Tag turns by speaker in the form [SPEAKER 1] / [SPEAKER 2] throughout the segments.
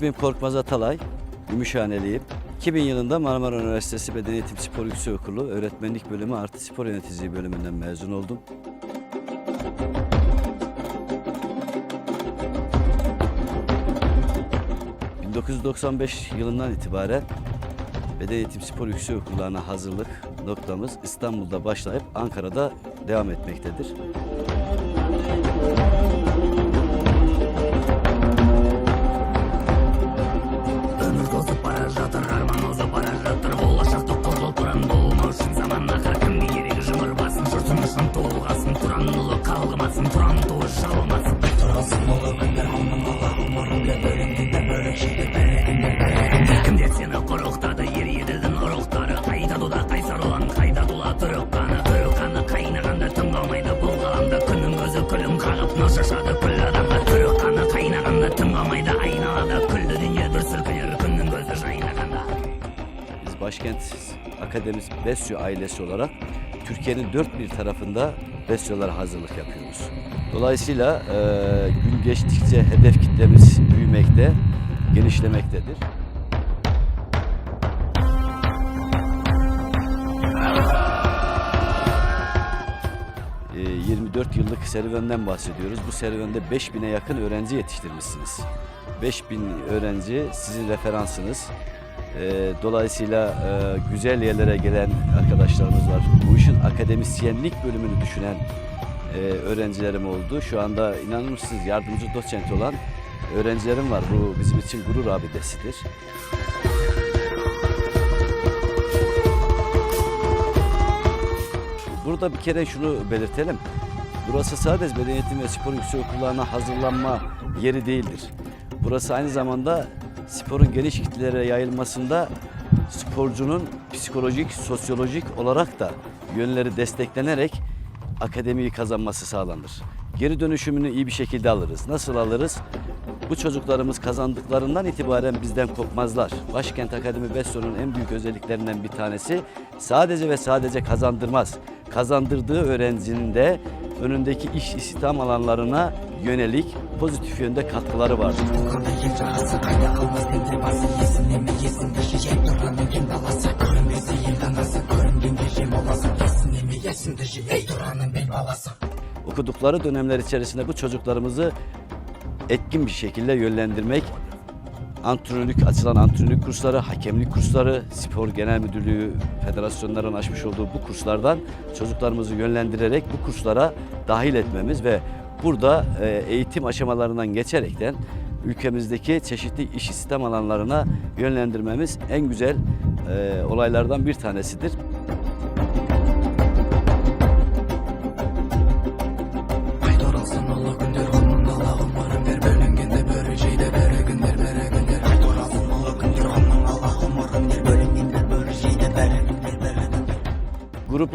[SPEAKER 1] İsmim Korkmaz Atalay, Gümüşhaneliyim. 2000 yılında Marmara Üniversitesi Beden Eğitim Spor Yüksekokulu Öğretmenlik Bölümü artı Spor Yöneticiliği bölümünden mezun oldum. ...1995 yılından itibaren Beden Eğitim Spor Yüksekokulu'na hazırlık noktamız İstanbul'da başlayıp Ankara'da devam etmektedir. Besyo ailesi olarak Türkiye'nin dört bir tarafında Besyolara hazırlık yapıyoruz. Dolayısıyla e, gün geçtikçe hedef kitlemiz büyümekte, genişlemektedir. E, 24 yıllık serüvenden bahsediyoruz. Bu serüvende 5000'e yakın öğrenci yetiştirmişsiniz. 5000 öğrenci sizin referansınız. E, Dolayısıyla e, güzel yerlere gelen arkadaşlarımız var. Bu işin akademisyenlik bölümünü düşünen e, öğrencilerim oldu. Şu anda inanır mısınız yardımcı doçent olan öğrencilerim var. Bu bizim için gurur abidesidir. Burada bir kere şunu belirtelim. Burası sadece beden ve spor yüksekokullarına hazırlanma yeri değildir. Burası aynı zamanda sporun geniş kitlelere yayılmasında sporcunun psikolojik, sosyolojik olarak da yönleri desteklenerek akademiyi kazanması sağlanır. Geri dönüşümünü iyi bir şekilde alırız. Nasıl alırız? Bu çocuklarımız kazandıklarından itibaren bizden kopmazlar. Başkent Akademi Besyo'nun en büyük özelliklerinden bir tanesi sadece ve sadece kazandırmaz. Kazandırdığı öğrencinin de önündeki iş istihdam alanlarına yönelik pozitif yönde katkıları vardır. Okudukları dönemler içerisinde bu çocuklarımızı etkin bir şekilde yönlendirmek, antrenörlük açılan antrenörlük kursları, hakemlik kursları, spor genel müdürlüğü, federasyonların açmış olduğu bu kurslardan çocuklarımızı yönlendirerek bu kurslara dahil etmemiz ve burada e, eğitim aşamalarından geçerekten ülkemizdeki çeşitli iş istihdam alanlarına yönlendirmemiz en güzel e, olaylardan bir tanesidir.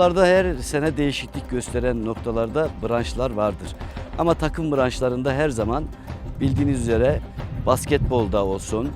[SPEAKER 1] Gruplarda her sene değişiklik gösteren noktalarda branşlar vardır. Ama takım branşlarında her zaman bildiğiniz üzere basketbolda olsun,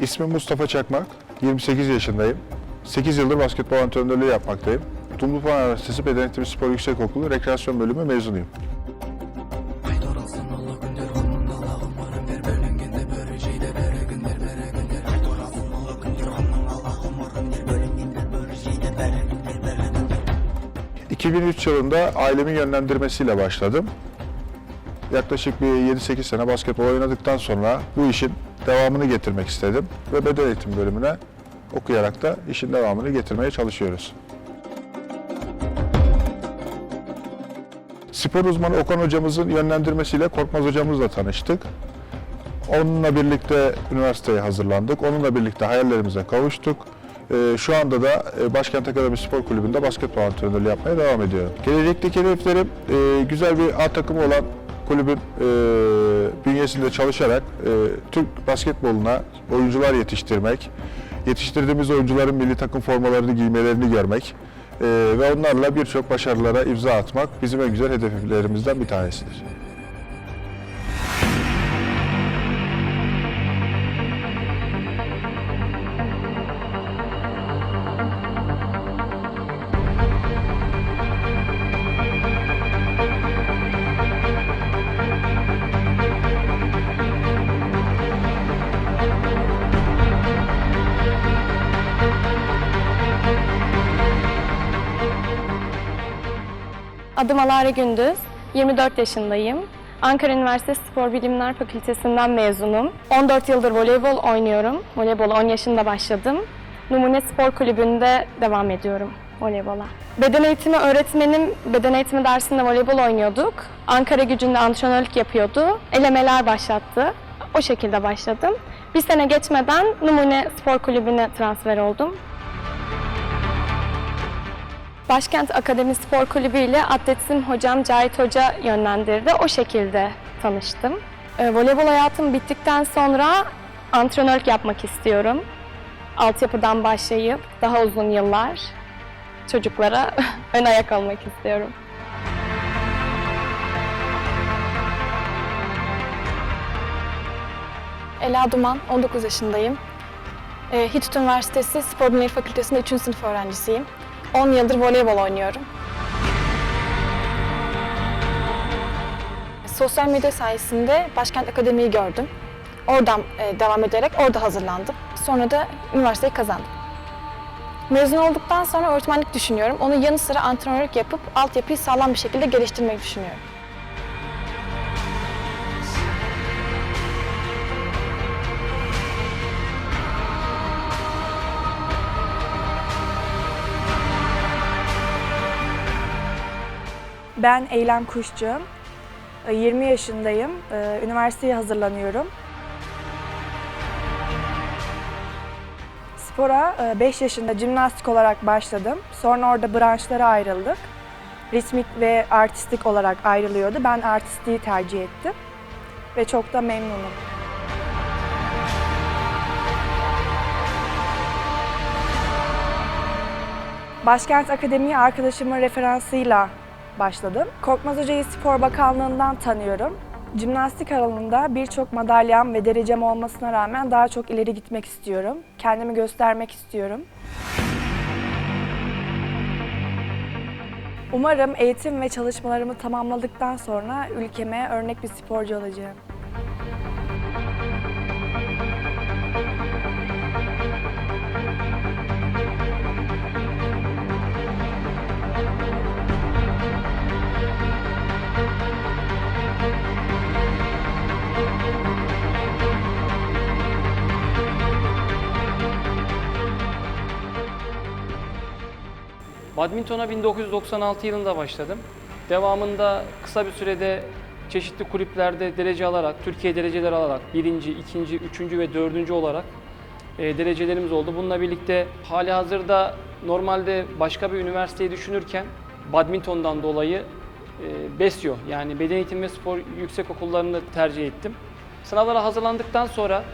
[SPEAKER 2] İsmim Mustafa Çakmak, 28 yaşındayım. 8 yıldır basketbol antrenörlüğü yapmaktayım. Dumlupan Üniversitesi Beden Eğitimi Spor Yüksekokulu Rekreasyon Bölümü mezunuyum. ...2003 yılında ailemin yönlendirmesiyle başladım. Yaklaşık bir 7-8 sene basketbol oynadıktan sonra bu işin devamını getirmek istedim ve beden eğitim bölümüne okuyarak da işin devamını getirmeye çalışıyoruz. Spor uzmanı Okan hocamızın yönlendirmesiyle Korkmaz hocamızla tanıştık. Onunla birlikte üniversiteye hazırlandık. Onunla birlikte hayallerimize kavuştuk. Ee, Şu anda da e, Başkent Akademi Spor Kulübü'nde basketbol antrenörlüğü yapmaya devam ediyorum. Gelecekteki hedeflerim e, güzel bir A takımı olan kulübün e, bünyesinde çalışarak e, Türk basketboluna oyuncular yetiştirmek, yetiştirdiğimiz oyuncuların milli takım formalarını giymelerini görmek e, ve onlarla birçok başarılara imza atmak bizim en güzel hedeflerimizden bir tanesidir.
[SPEAKER 3] Adım Alara Gündüz, 24 yaşındayım. Ankara Üniversitesi Spor Bilimler Fakültesinden mezunum. 14 yıldır voleybol oynuyorum. Voleybola 10 yaşında başladım. Numune Spor Kulübü'nde devam ediyorum voleybola. Beden eğitimi öğretmenim beden eğitimi dersinde voleybol oynuyorduk. Ankara gücünde antrenörlük yapıyordu. Elemeler başlattı. O şekilde başladım. Bir sene geçmeden Numune Spor Kulübü'ne transfer oldum. Başkent Akademi Spor Kulübü ile atletizm hocam Cahit Hoca yönlendirdi. O şekilde tanıştım. E, voleybol hayatım bittikten sonra antrenörlük yapmak istiyorum. Altyapıdan başlayıp daha uzun yıllar çocuklara ön ayak olmak istiyorum.
[SPEAKER 4] Ela Duman, 19 yaşındayım. E, Hitut Üniversitesi Spor Bilimleri Fakültesi'nde 3. sınıf öğrencisiyim. 10 yıldır voleybol oynuyorum. Sosyal medya sayesinde Başkent Akademi'yi gördüm. Oradan e, devam ederek orada hazırlandım. Sonra da üniversiteyi kazandım. Mezun olduktan sonra öğretmenlik düşünüyorum. Onun yanı sıra antrenörlük yapıp altyapıyı sağlam bir şekilde geliştirmeyi düşünüyorum.
[SPEAKER 5] Ben Eylem Kuşçu. Ee, 20 yaşındayım. Ee, Üniversiteye hazırlanıyorum. Spora 5 yaşında jimnastik olarak başladım. Sonra orada branşlara ayrıldık. Ritmik ve artistik olarak ayrılıyordu. Ben artistliği tercih ettim. Ve çok da memnunum. Başkent Akademi'ye arkadaşımın referansıyla başladım. Korkmaz Hoca'yı Spor Bakanlığı'ndan tanıyorum. Jimnastik alanında birçok madalyam ve derecem olmasına rağmen daha çok ileri gitmek istiyorum. Kendimi göstermek istiyorum. Umarım eğitim ve çalışmalarımı tamamladıktan sonra ülkeme örnek bir sporcu olacağım.
[SPEAKER 6] Badmintona 1996 yılında başladım. Devamında kısa bir sürede çeşitli kulüplerde derece alarak, Türkiye dereceleri alarak birinci, ikinci, üçüncü ve dördüncü olarak e, derecelerimiz oldu. Bununla birlikte hali hazırda normalde başka bir üniversiteyi düşünürken badmintondan dolayı e, BESYO yani Beden Eğitimi ve Spor Yüksek Okullarını tercih ettim. Sınavlara hazırlandıktan sonra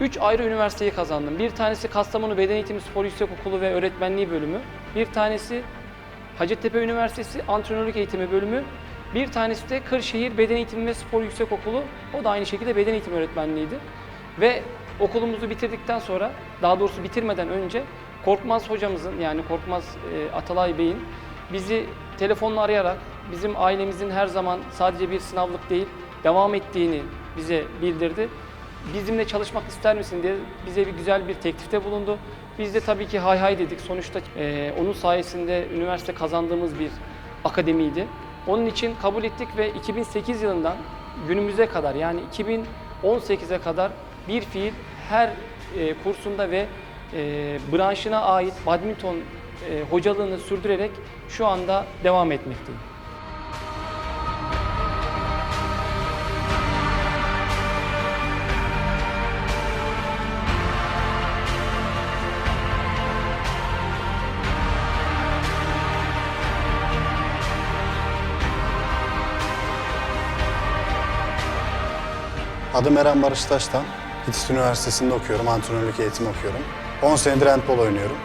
[SPEAKER 6] 3 ayrı üniversiteyi kazandım. Bir tanesi Kastamonu Beden Eğitimi Spor Yüksek Okulu ve Öğretmenliği bölümü. Bir tanesi Hacettepe Üniversitesi Antrenörlük Eğitimi bölümü. Bir tanesi de Kırşehir Beden Eğitimi ve Spor Yüksek Okulu. O da aynı şekilde beden eğitimi öğretmenliğiydi. Ve okulumuzu bitirdikten sonra, daha doğrusu bitirmeden önce Korkmaz hocamızın yani Korkmaz e, Atalay Bey'in bizi telefonla arayarak bizim ailemizin her zaman sadece bir sınavlık değil, devam ettiğini bize bildirdi. Bizimle çalışmak ister misin diye bize bir güzel bir teklifte bulundu. Biz de tabii ki hay hay dedik. Sonuçta e, onun sayesinde üniversite kazandığımız bir akademiydi. Onun için kabul ettik ve 2008 yılından günümüze kadar yani 2018'e kadar bir fiil her e, kursunda ve e, branşına ait badminton e, hocalığını sürdürerek şu anda devam etmekteyim.
[SPEAKER 7] Adım Eren Barış Taş'tan. İTİS Üniversitesi'nde okuyorum, antrenörlük eğitimi okuyorum. 10 senedir handbol oynuyorum.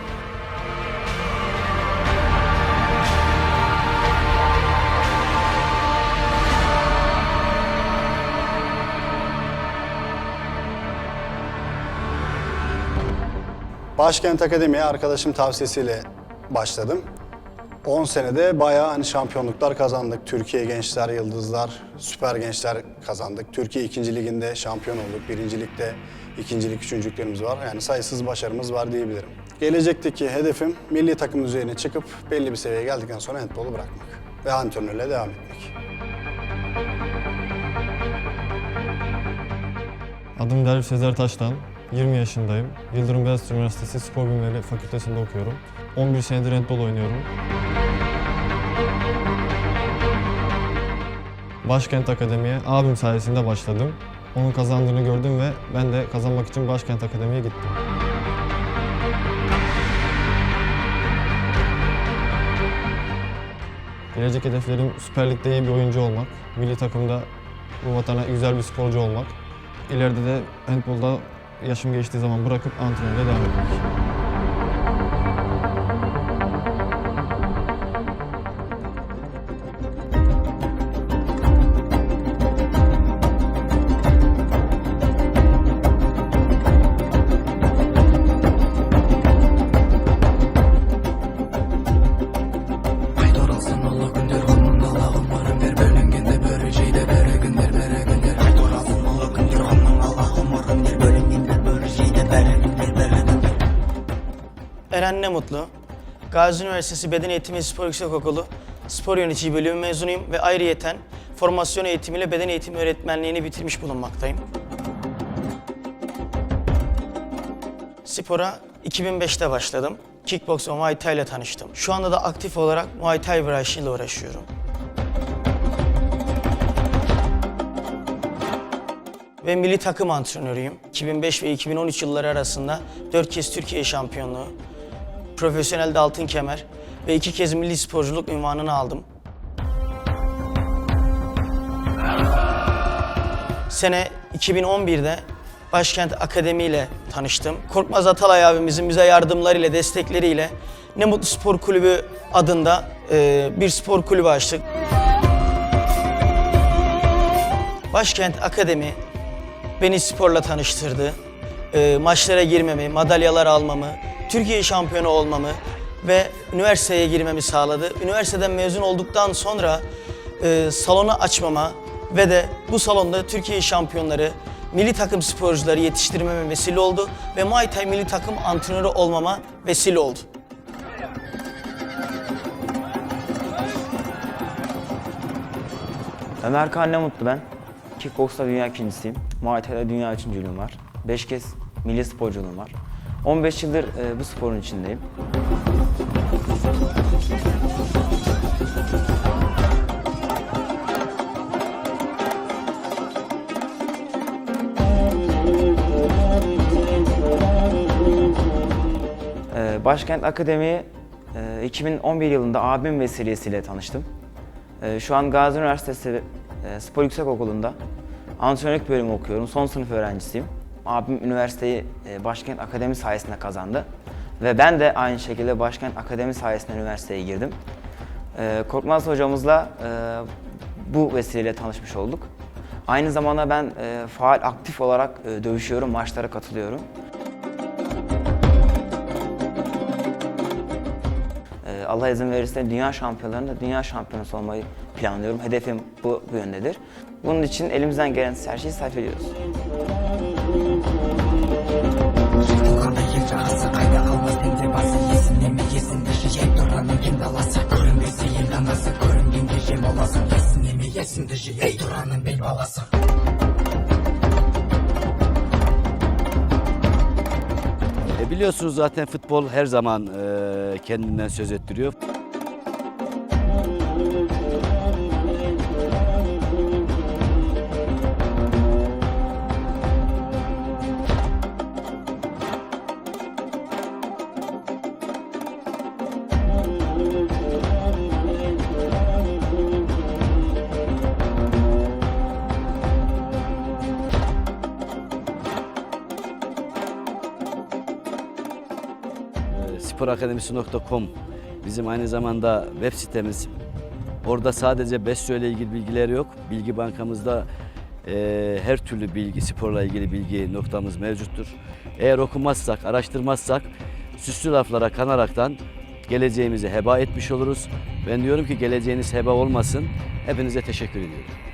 [SPEAKER 7] Başkent Akademi'ye arkadaşım tavsiyesiyle başladım. 10 senede bayağı hani şampiyonluklar kazandık. Türkiye Gençler Yıldızlar, Süper Gençler kazandık. Türkiye 2. Liginde şampiyon olduk. 1. Ligde ikincilik, üçüncülüklerimiz var. Yani sayısız başarımız var diyebilirim. Gelecekteki hedefim milli takım düzeyine çıkıp belli bir seviyeye geldikten sonra handbolu bırakmak. ve antrenörle devam etmek.
[SPEAKER 8] Adım Derviş Sezer Taştan. 20 yaşındayım. Yıldırım Beyazıt Üniversitesi Spor Bilimleri Fakültesinde okuyorum. 11 senedir handball oynuyorum. Başkent Akademi'ye abim sayesinde başladım. Onun kazandığını gördüm ve ben de kazanmak için Başkent Akademi'ye gittim. Gelecek hedeflerim Süper Lig'de iyi bir oyuncu olmak, milli takımda bu vatana güzel bir sporcu olmak. İleride de handbolda yaşım geçtiği zaman bırakıp antrenörle devam etmek.
[SPEAKER 9] Ne Mutlu. Gazi Üniversitesi Beden Eğitimi Spor Yüksekokulu Spor Yönetici bölümü mezunuyum ve ayrıyeten formasyon eğitimiyle beden eğitimi öğretmenliğini bitirmiş bulunmaktayım. Spora 2005'te başladım. Kickbox ve Muay Thai ile tanıştım. Şu anda da aktif olarak Muay Thai branşıyla uğraşıyorum. Ve milli takım antrenörüyüm. 2005 ve 2013 yılları arasında 4 kez Türkiye şampiyonluğu, profesyonelde altın kemer ve iki kez milli sporculuk ünvanını aldım. Sene 2011'de Başkent Akademi ile tanıştım. Korkmaz Atalay abimizin bize yardımlarıyla, destekleriyle Ne Mutlu Spor Kulübü adında e, bir spor kulübü açtık. Başkent Akademi beni sporla tanıştırdı. Ee, maçlara girmemi, madalyalar almamı, Türkiye şampiyonu olmamı ve üniversiteye girmemi sağladı. Üniversiteden mezun olduktan sonra e, salonu açmama ve de bu salonda Türkiye şampiyonları, milli takım sporcuları yetiştirmeme vesile oldu ve Muay Thai milli takım antrenörü olmama vesile oldu.
[SPEAKER 10] Ömer Kan ne mutlu ben. Kickbox'ta dünya ikincisiyim. Muay Thai'de dünya üçüncülüğüm var. 5 kez milli sporculuğum var. 15 yıldır e, bu sporun içindeyim. E, Başkent Akademi'ye e, 2011 yılında abim vesilesiyle tanıştım. Şu an Gazi Üniversitesi e, Spor Yüksekokulu'nda antrenörlük bölümü okuyorum. Son sınıf öğrencisiyim. Abim üniversiteyi e, Başkent Akademi sayesinde kazandı. Ve ben de aynı şekilde Başkent Akademi sayesinde üniversiteye girdim. Ee, Korkmaz hocamızla e, bu vesileyle tanışmış olduk. Aynı zamanda ben e, faal aktif olarak e, dövüşüyorum, maçlara katılıyorum. Allah izin verirse dünya şampiyonlarında dünya şampiyonası olmayı planlıyorum. Hedefim bu, bu yöndedir. Bunun için elimizden gelen her şeyi sarf ediyoruz.
[SPEAKER 11] Yesin balası
[SPEAKER 1] E biliyorsunuz zaten futbol her zaman e, kendinden söz ettiriyor. sporakademisi.com bizim aynı zamanda web sitemiz. Orada sadece Besyo ile ilgili bilgiler yok. Bilgi bankamızda e, her türlü bilgi, sporla ilgili bilgi noktamız mevcuttur. Eğer okumazsak, araştırmazsak süslü laflara kanaraktan geleceğimizi heba etmiş oluruz. Ben diyorum ki geleceğiniz heba olmasın. Hepinize teşekkür ediyorum.